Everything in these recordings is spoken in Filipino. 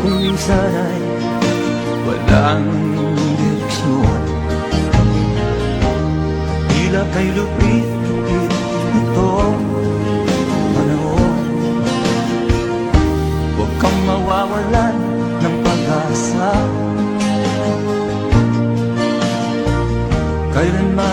kung minsan ay walang direksyon. Tila kay lupit-lupit itong panahon. Huwag kang mawawalan ng pag-asa. Kailanman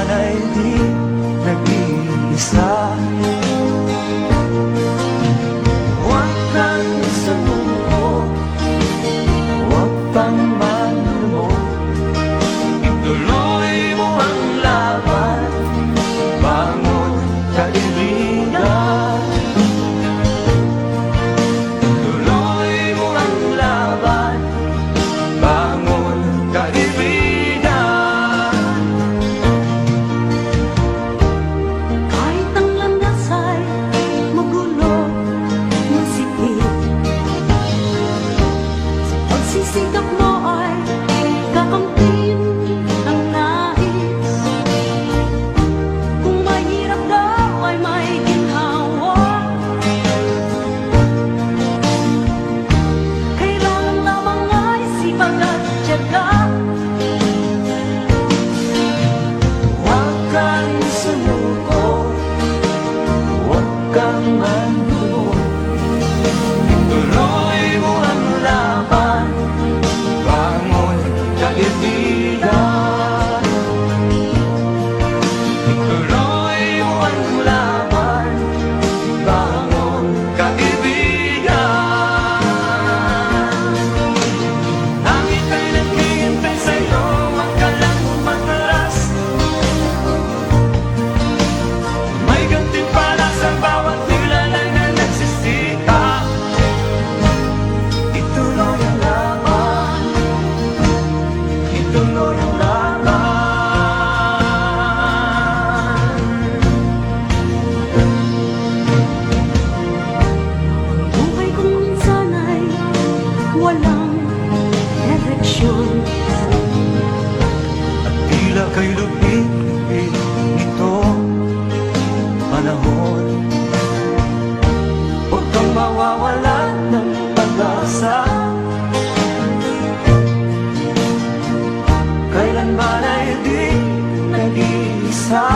nawawalan ng pag-asa Kailan ba na hindi nag-iisa?